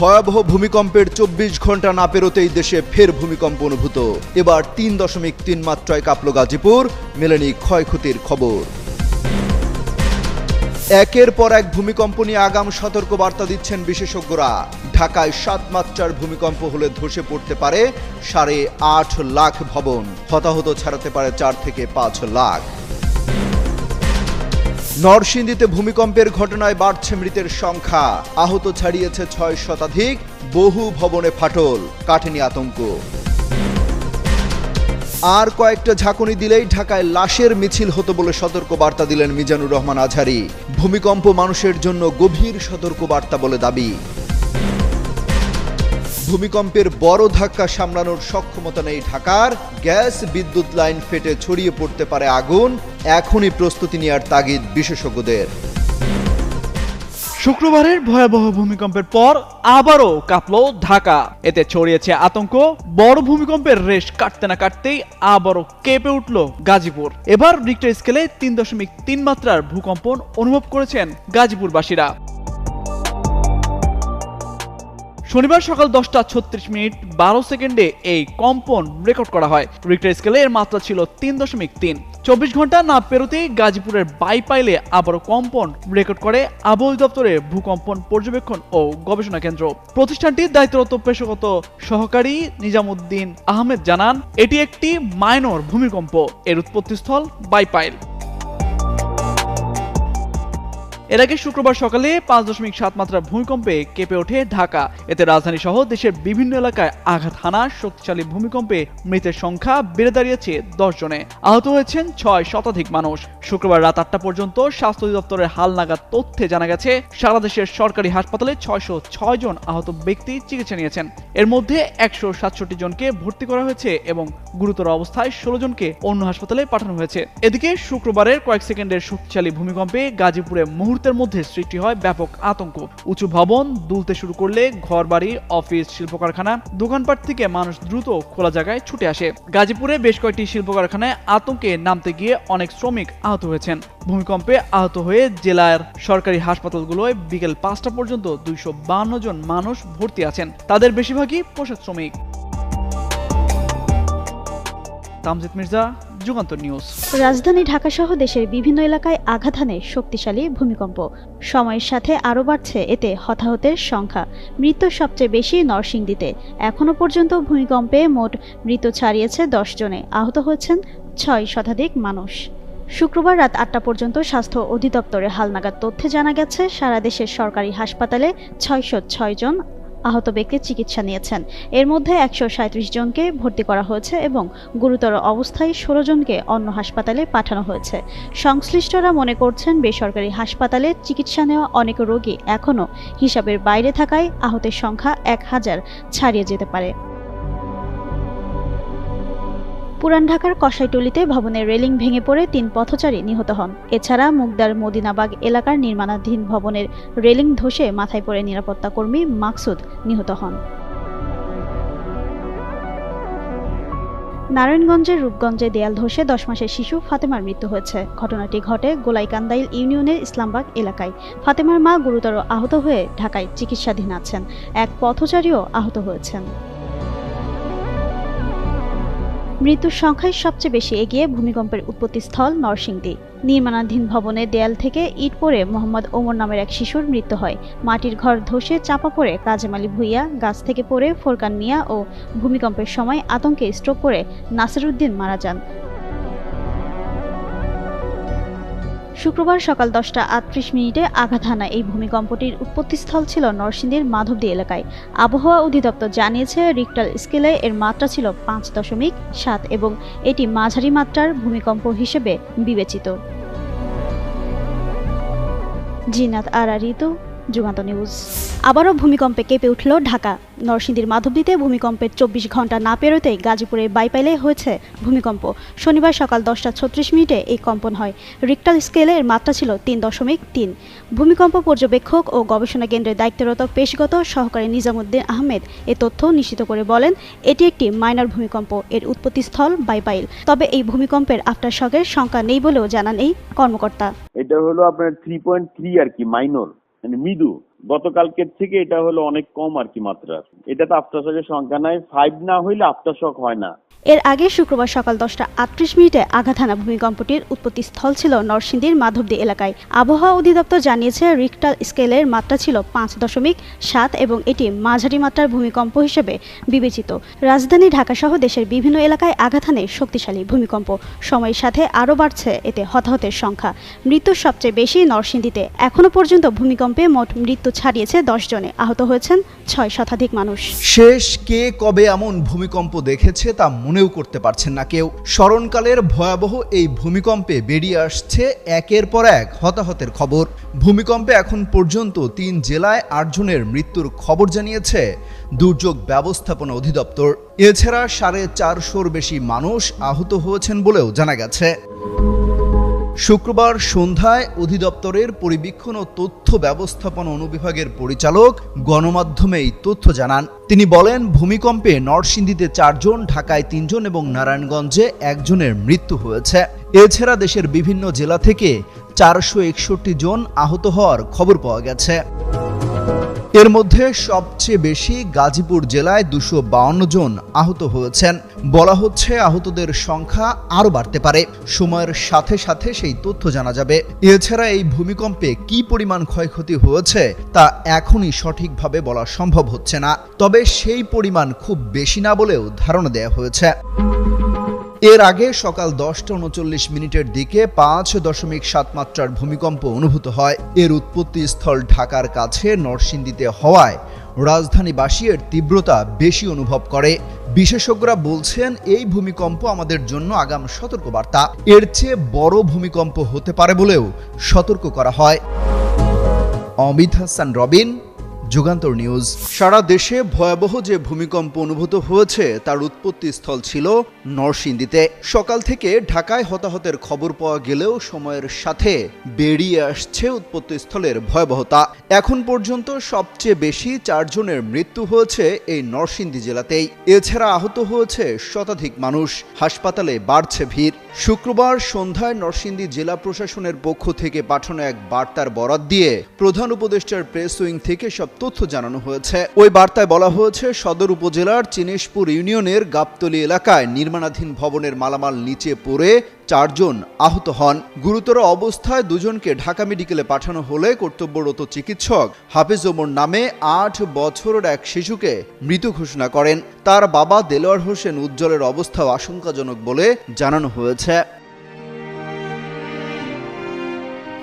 ভয়াবহ ভূমিকম্পের চব্বিশ ঘণ্টা না পেরোতেই দেশে ফের ভূমিকম্প অনুভূত। এবার তিন দশমিক তিন মাত্রায় কাঁপল গাজীপুর। মেলেনি ক্ষয়ক্ষতির খবর। একের পর এক ভূমিকম্প নিয়ে আগাম সতর্ক বার্তা দিচ্ছেন বিশেষজ্ঞরা। ঢাকায় সাত মাত্রার ভূমিকম্প হলে ধসে পড়তে পারে সাড়ে আট লাখ ভবন। হতাহত ছাড়াতে পারে চার থেকে পাঁচ লাখ। নরসিংদীতে ভূমিকম্পের ঘটনায় বাড়ছে মৃতের সংখ্যা। আহত ছাড়িয়েছে ছয় শতাধিক, বহু ভবনে ফাটল, কাটেনি আতঙ্ক। আর কয়েকটা ঝাঁকুনি দিলেই ঢাকায় লাশের মিছিল হতো বলে সতর্ক বার্তা দিলেন মিজানুর রহমান আঝারি ভূমিকম্প মানুষের জন্য গভীর সতর্ক বার্তা বলে দাবি। ভূমিকম্পের বড় ধাক্কা সামলানোর সক্ষমতা নেই ঢাকার। গ্যাস বিদ্যুৎ লাইন ফেটে ছড়িয়ে পড়তে পারে আগুন। এখনই প্রস্তুতি নেওয়ার তাগিদ বিশেষজ্ঞদের। শুক্রবারের ভয়াবহ ভূমিকম্পের পর আবারও কাঁপলো ঢাকা। এতে ছড়িয়েছে আতঙ্ক, বড় ভূমিকম্পের রেশ কাটতে না কাটতেই আবারও কেঁপে উঠল গাজীপুর। এবার রিক্টার স্কেলে তিন দশমিক তিন মাত্রার ভূকম্পন অনুভব করেছেন গাজীপুরবাসীরা। শনিবার সকাল দশটা ছত্রিশ মিনিট বারো সেকেন্ডে এই কম্পন রেকর্ড করা হয়। রিক্টার স্কেলে এর মাত্রা ছিল তিন দশমিক তিন। চব্বিশ ঘণ্টা না পেরোতেই গাজীপুরের বাইপাইলে আবারও কম্পন রেকর্ড করে আবহাওয়া দপ্তরের ভূকম্পন পর্যবেক্ষণ ও গবেষণা কেন্দ্র। প্রতিষ্ঠানটির দায়িত্বরত পেশাগত সহকারী নিজামুদ্দিন আহমেদ জানান, এটি একটি মাইনর ভূমিকম্প। এর উৎপত্তিস্থল বাইপাইল। এর আগে শুক্রবার সকালে পাঁচ দশমিক সাত মাত্রার ভূমিকম্পে কেঁপে ওঠে ঢাকা। এতে রাজধানী সহ দেশের বিভিন্ন এলাকায় আঘাত হানা, শক্তিশালী ভূমিকম্পে মৃতের সংখ্যা বেড়ে দাঁড়িয়েছে দশ জনে। আহত হয়েছেন ছয় শতাধিক মানুষ। শুক্রবার রাত আটটা পর্যন্ত স্বাস্থ্য অধিদপ্তরের হালনাগাদ তথ্যে জানা গেছে, সারা দেশের সরকারি হাসপাতালে ছয়শো ছয় জন আহত ব্যক্তি চিকিৎসা নিয়েছেন। এর মধ্যে একশো সাতষট্টি জনকে ভর্তি করা হয়েছে এবং গুরুতর অবস্থায় ষোলো জনকে অন্য হাসপাতালে পাঠানো হয়েছে। এদিকে শুক্রবারের কয়েক সেকেন্ডের শক্তিশালী ভূমিকম্পে গাজীপুরে মুহূর্তের মধ্যে সৃষ্টি হয় ব্যাপক আতঙ্ক। উঁচু ভবন দুলতে শুরু করলে ঘরবাড়ি, অফিস শিল্প কারখানা দোকানপাট থেকে মানুষ দ্রুত খোলা জায়গায় ছুটে আসে। গাজীপুরে বেশ কয়েকটি শিল্প কারখানায় আতঙ্কে নামতে গিয়ে অনেক শ্রমিক আহত হয়েছেন। ভূমিকম্পে আহত হয়ে জেলার সরকারি হাসপাতালগুলোয় বিকেল পাঁচটা পর্যন্ত দুইশো জন মানুষ ভর্তি আছেন। তাদের বেশিরভাগই পোশাক শ্রমিক। তামজিদ মির্জা, যুগান্তর নিউজ। রাজধানী ঢাকাসহ দেশের বিভিন্ন এলাকায় আঘাত হানে শক্তিশালী ভূমিকম্প। সময়ের সাথে আরও বাড়ছে এতে হতাহতের সংখ্যা। মৃত্যু সবচেয়ে বেশি নরসিংদীতে। এখনও পর্যন্ত ভূমিকম্পে মোট মৃত্যু ছাড়িয়েছে দশ জনে। আহত হয়েছেন ছয় শতাধিক মানুষ। শুক্রবার রাত আটটা পর্যন্ত স্বাস্থ্য অধিদপ্তরের হালনাগাদ তথ্যে জানা গেছে, সারা দেশের সরকারি হাসপাতালে ছয়শো ছয় জন আহত ব্যক্তির চিকিৎসা নিয়েছেন। এর মধ্যে একশো জনকে ভর্তি করা হয়েছে এবং গুরুতর অবস্থায় ষোলো জনকে অন্য হাসপাতালে পাঠানো হয়েছে। সংশ্লিষ্টরা মনে করছেন বেসরকারি হাসপাতালে চিকিৎসা নেওয়া অনেক রোগী এখনও হিসাবের বাইরে থাকায় আহতের সংখ্যা এক হাজার ছাড়িয়ে যেতে পারে। পুরান ঢাকার কসাইটুলিতে ভবনের রেলিং ভেঙে পড়ে তিন পথচারী নিহত হন। এছাড়া মুগদার মদিনাবাগ এলাকার নির্মাণাধীন ভবনের রেলিং ধসে মাথায় পড়ে নিরাপত্তা কর্মী মাকসুদ নিহত হন। নারায়ণগঞ্জের রূপগঞ্জে দেয়াল ধসে দশ মাসের শিশু ফাতেমার মৃত্যু হয়েছে। ঘটনাটি ঘটে গোলাইকান্দাইল ইউনিয়নের ইসলামবাগ এলাকায়। ফাতেমার মা গুরুতর আহত হয়ে ঢাকায় চিকিৎসাধীন আছেন। এক পথচারীও আহত হয়েছেন। মৃত্যুর সংখ্যায় সবচেয়ে বেশি এগিয়ে ভূমিকম্পের উৎপত্তিস্থল নরসিংদী। নির্মাণাধীন ভবনে দেয়াল থেকে ইট পড়ে মোহাম্মদ ওমর নামের এক শিশুর মৃত্যু হয়। মাটির ঘর ধসে চাপা পড়ে কাজেম আলী ভুইয়া, গাছ থেকে পড়ে ফোরকান মিয়া ও ভূমিকম্পের সময় আতঙ্কে স্ট্রোক করে নাসিরুদ্দিন মারা যান। শুক্রবার সকাল দশটা আটত্রিশ মিনিটে আঘাত হানা এই ভূমিকম্পটির উৎপত্তিস্থল ছিল নরসিংদীর মাধবদী এলাকায়। আবহাওয়া অধিদপ্তর জানিয়েছে রিক্টাল স্কেলে এর মাত্রা ছিল পাঁচ দশমিক সাত এবং এটি মাঝারি মাত্রার ভূমিকম্প হিসেবে বিবেচিত। জিনাত আরা ঋতু যুগান্ত নিউজ। আবারও ভূমিকম্পে কেঁপে উঠল ঢাকা। নরসিংদীর মাধবদীতে ভূমিকম্পের চব্বিশ ঘণ্টা না পেরোতেই গাজীপুরের বাইপাইলে হয়েছে ভূমিকম্প। শনিবার সকাল দশটা ছত্রিশ মিনিটে এই কম্পন হয়। রিক্টার স্কেলে এর মাত্রা ছিল তিন দশমিক তিন। ভূমিকম্প পর্যবেক্ষক ও গবেষণা কেন্দ্রের দায়িত্বরত পেশগত সহকারী নিজামুদ্দিন আহমেদ এ তথ্য নিশ্চিত করে বলেন, এটি একটি মাইনার ভূমিকম্প। এর উৎপত্তিস্থল বাইপাইল। তবে এই ভূমিকম্পের আফটার শকের শঙ্কা নেই বলেও জানান এই কর্মকর্তা। এটা হলো আপনার থ্রি পয়েন্ট থ্রি আর কি মাইনর মানে মৃদু। গতকালকের থেকে এটা হলো অনেক কম আর কি মাত্রা এটা তো আফটারশকের সংখ্যা নাই ফাইভ না হইলে আফটারশক হয় না। এর আগে শুক্রবার সকাল দশটা আটত্রিশ মিনিটে আঘাত হানা ভূমিকম্পটির উৎপত্তি স্থল ছিল নরসিংদীর মাধবদী এলাকায়। আবহাওয়া অধিদপ্তর জানিয়েছে, রিক্টার স্কেলের মাত্রা ছিল পাঁচ দশমিক সাত এবং এটি মাঝারি মাত্রার ভূমিকম্প হিসেবে বিবেচিত। রাজধানী ঢাকাসহ দেশের বিভিন্ন এলাকায় আঘাত হানে শক্তিশালী ভূমিকম্প। সময়ের সাথে আরও বাড়ছে এতে হতাহতের সংখ্যা। মৃত্যুর সবচেয়ে বেশি নরসিংদীতে। এখনও পর্যন্ত ভূমিকম্পে মোট মৃত্যু ছাড়িয়েছে দশ জনে। আহত হয়েছেন ছয় শতাধিক মানুষ। শেষ কে কবে এমন ভূমিকম্প দেখেছে তা মনেও করতে পারছেন না কেউ। স্মরণকালের ভয়াবহ এই ভূমিকম্পে বেরিয়ে আসছে একের পর এক হতাহতের খবর। ভূমিকম্পে এখন পর্যন্ত তিন জেলায় আটজনের মৃত্যুর খবর জানিয়েছে দুর্যোগ ব্যবস্থাপনা অধিদপ্তর। এছাড়া সাড়ে চারশোর বেশি মানুষ আহত হয়েছেন বলেও জানা গেছে। শুক্রবার সন্ধ্যায় অধিদপ্তরের পরিবীক্ষণ ও তথ্য ব্যবস্থাপনা অনুবিভাগের পরিচালক গণমাধ্যমে এই তথ্য জানান। তিনি বলেন, ভূমিকম্পে নরসিংদীতে চারজন, ঢাকায় তিনজন এবং নারায়ণগঞ্জে একজনের মৃত্যু হয়েছে। এছাড়া দেশের বিভিন্ন জেলা থেকে চারশো একষট্টি জন আহত হওয়ার খবর পাওয়া গেছে। এর মধ্যে সবচেয়ে বেশি গাজীপুর জেলায় দুশো বাউন্ন জন আহত হয়েছেন। বলা হচ্ছে আহতদের সংখ্যা আরও বাড়তে পারে। সময়ের সাথে সাথে সেই তথ্য জানা যাবে। এছাড়া এই ভূমিকম্পে কি পরিমাণ ক্ষয়ক্ষতি হয়েছে তা এখনই সঠিকভাবে বলা সম্ভব হচ্ছে না। তবে সেই পরিমাণ খুব বেশি না বলেও ধারণা দেওয়া হয়েছে। এর আগে সকাল দশটা উনচল্লিশ মিনিটের দিকে পাঁচ দশমিক সাত মাত্রার ভূমিকম্প অনুভূত হয়। এর উৎপত্তি স্থল ঢাকার কাছে নরসিংদীতে হওয়ায় রাজধানীবাসী এর তীব্রতা বেশি অনুভব করে। বিশেষজ্ঞরা বলছেন, এই ভূমিকম্প আমাদের জন্য আগাম সতর্কবার্তা। এর চেয়ে বড় ভূমিকম্প হতে পারে বলেও সতর্ক করা হয়। অমিত হাসান, রবিন। যুগান্তর নিউজ। সারা দেশে ভয়াবহ যে ভূমিকম্প অনুভূত হয়েছে, তার উৎপত্তি স্থল ছিল নরসিংদীতে। সকাল থেকে ঢাকায় হতাহতের খবর পাওয়া গেলেও সময়ের সাথে বেরিয়ে আসছে উৎপত্তি স্থলের ভয়াবহতা। এখন পর্যন্ত সবচেয়ে বেশি চারজনের মৃত্যু হয়েছে এই নরসিংদী জেলাতেই। এছাড়া আহত হয়েছে শতাধিক মানুষ। হাসপাতালে বাড়ছে ভিড়। শুক্রবার সন্ধ্যায় নরসিংদী জেলা প্রশাসনের পক্ষ থেকে পাঠানো এক বার্তার বরাত দিয়ে প্রধান উপদেষ্টার প্রেস উইং থেকে সব তথ্য জানানো হয়েছে। ওই বার্তায় বলা হয়েছে, সদর উপজেলার চিনেশপুর ইউনিয়নের গাবতলী এলাকায় নির্মাণাধীন ভবনের মালামাল নিচে পড়ে চারজন আহত হন। গুরুতর অবস্থায় দুজনকে ঢাকা মেডিকেলে পাঠানো হলে কর্তব্যরত চিকিৎসক হাফিজ ওমর নামে আট বছরের এক শিশুকে মৃত ঘোষণা করেন। তার বাবা দেলোয়ার হোসেন উজ্জ্বলের অবস্থাও আশঙ্কাজনক বলে জানানো হয়েছে।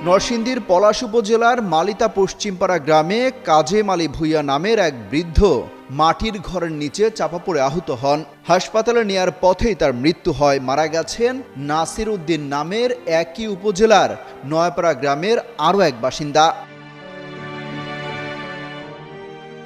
নরসিংদীর পলাশ উপজেলার মালিতা পশ্চিমপাড়া গ্রামে কাজেম আলী ভুইয়া নামের এক বৃদ্ধ মাটির ঘরের নিচে চাপা পড়ে আহত হন। হাসপাতালে নেয়ার পথেই তার মৃত্যু হয়। মারা গেছেন নাসির উদ্দিন নামের একই উপজেলার নয়াপাড়া গ্রামের আরও এক বাসিন্দা।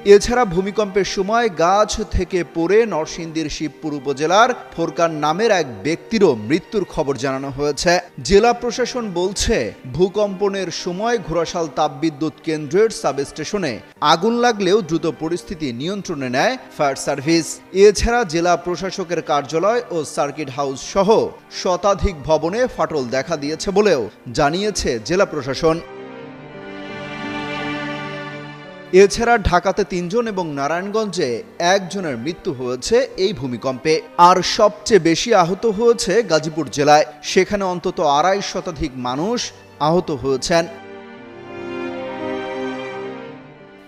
এছাড়া ভূমিকম্পের সময় গাছ থেকে পড়ে নরসিংদীর শিবপুর উপজেলার ফোরকান নামের এক ব্যক্তিরও মৃত্যুর খবর জানানো হয়েছে। জেলা প্রশাসন বলছে, ভূকম্পনের সময় ঘোড়াশাল তাপবিদ্যুৎ কেন্দ্রের সাবস্টেশনে আগুন লাগলেও দ্রুত পরিস্থিতি নিয়ন্ত্রণে নেয় ফায়ার সার্ভিস। এছাড়া জেলা প্রশাসকের কার্যালয় ও সার্কিট হাউস সহ শতাধিক ভবনে ফাটল দেখা দিয়েছে বলেও জানিয়েছে জেলা প্রশাসন। এছাড়া ঢাকাতে তিনজন এবং নারায়ণগঞ্জে একজনের মৃত্যু হয়েছে এই ভূমিকম্পে। আর সবচেয়ে বেশি আহত হয়েছে গাজীপুর জেলায়। সেখানে অন্তত আড়াই শতাধিক মানুষ আহত হয়েছেন।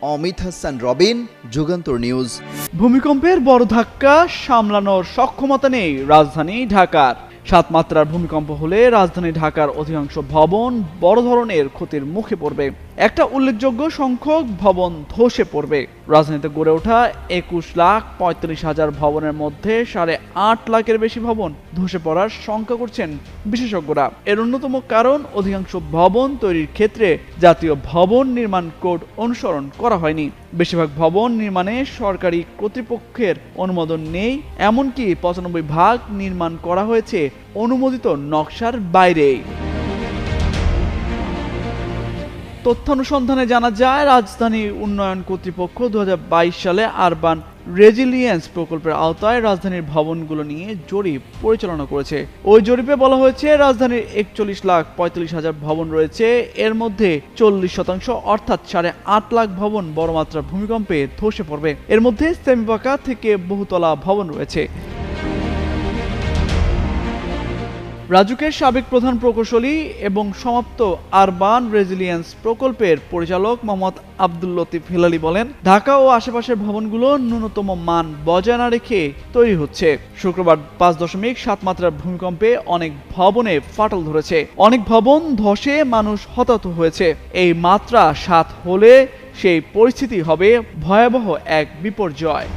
অমিত হাসান, রবিন, যুগান্তর নিউজ। ভূমিকম্পের বড় ধাক্কা সামলানোর সক্ষমতা নেই রাজধানী ঢাকার। সাত মাত্রার ভূমিকম্প হলে রাজধানী ঢাকার অধিকাংশ ভবন বড় ধরনের ক্ষতির মুখে পড়বে। একটা উল্লেখযোগ্য সংখ্যক ভবন ধসে পড়বে। রাজধানীতে গড়ে ওঠা একুশ লাখ পঁয়ত্রিশ হাজার ভবনের মধ্যে সাড়ে আট লাখের বেশি ভবন ধসে পড়ার শঙ্কা করছেন বিশেষজ্ঞরা। এর অন্যতম কারণ, অধিকাংশ ভবন তৈরির ক্ষেত্রে জাতীয় ভবন নির্মাণ কোড অনুসরণ করা হয়নি। বেশিরভাগ ভবন নির্মাণে সরকারি কর্তৃপক্ষের অনুমোদন নেই, এমনকি পঁচানব্বই ভাগ নির্মাণ করা হয়েছে অনুমোদিত নকশার বাইরেই। তথ্যানুসন্ধানে জানা যায়, রাজধানী উন্নয়ন কর্তৃপক্ষ দুই হাজার বাইশ সালে আরবান রেজিলিয়েন্স প্রকল্পের আওতায় রাজধানীর ভবনগুলো নিয়ে জরিপ পরিচালনা করেছে। ওই জরিপে বলা হয়েছে, রাজধানীর একচল্লিশ লাখ পঁয়তাল্লিশ হাজার ভবন রয়েছে। এর মধ্যে চল্লিশ শতাংশ অর্থাৎ সাড়ে আট লাখ ভবন বড় মাত্রার ভূমিকম্পে ধসে পড়বে। এর মধ্যে সেমিপাকা থেকে বহুতলা ভবন রয়েছে। রাজুকের সাবেক প্রধান প্রকৌশলী এবং সমাপ্ত আরবান রেজিলিয়েন্স প্রকল্পের পরিচালক মোহাম্মদ আব্দুল লতিফ হিলালি বলেন, ঢাকা ও আশেপাশের ভবনগুলো ন্যূনতম মান বজায় না রেখে তৈরি হচ্ছে। শুক্রবার পাঁচ দশমিক সাত মাত্রার ভূমিকম্পে অনেক ভবনে ফাটল ধরেছে। অনেক ভবন ধসে মানুষ হতাহত হয়েছে। এই মাত্রা সাত হলে সেই পরিস্থিতি হবে ভয়াবহ এক বিপর্যয়।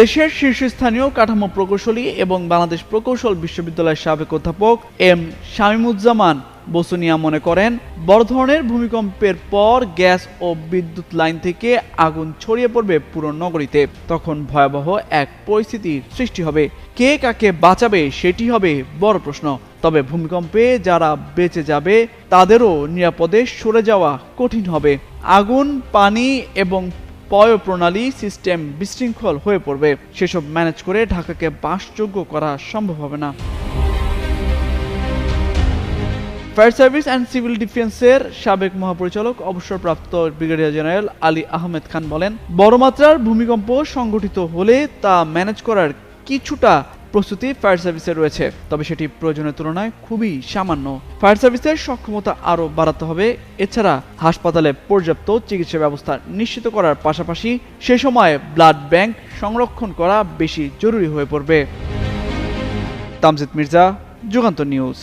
দেশের শীর্ষস্থানীয় কাঠামো প্রকৌশলী এবং বাংলাদেশ প্রকৌশল বিশ্ববিদ্যালয়ের সাবেক অধ্যাপক এম শামীমুজ্জামান বসুনিয়া মনে করেন, বড় ধরনের ভূমিকম্পের পর গ্যাস ও বিদ্যুৎ লাইন থেকে আগুন ছড়িয়ে পড়বে পুরো নগরীতে। তখন ভয়াবহ এক পরিস্থিতির সৃষ্টি হবে। কে কাকে বাঁচাবে সেটি হবে বড় প্রশ্ন। তবে ভূমিকম্পে যারা বেঁচে যাবে, তাদেরও নিরাপদে সরে যাওয়া কঠিন হবে। আগুন, পানি এবং পয় প্রণালী সিস্টেম বিশৃঙ্খল হয়ে পড়বে। সেসব ম্যানেজ করে ঢাকাকে বাসযোগ্য করা সম্ভব হবে না। ফায়ার সার্ভিস অ্যান্ড সিভিল ডিফেন্সের সাবেক মহাপরিচালক, অবসরপ্রাপ্ত ব্রিগেডিয়ার জেনারেল আলী আহমেদ খান বলেন বড় মাত্রার ভূমিকম্প সংঘটিত হলে তা ম্যানেজ করার কিছুটা প্রস্তুতি ফায়ার সার্ভিসে রয়েছে, তবে সেটি প্রয়োজনের তুলনায় খুবই সামান্য। ফায়ার সার্ভিসের সক্ষমতা আরও বাড়াতে হবে, এছাড়া হাসপাতালে পর্যাপ্ত চিকিৎসা ব্যবস্থা নিশ্চিত করার পাশাপাশি সে সময়ে ব্লাড ব্যাংক সংরক্ষণ করা বেশি জরুরি হয়ে পড়বে। তামজিদ মির্জা, যুগান্ত নিউজ।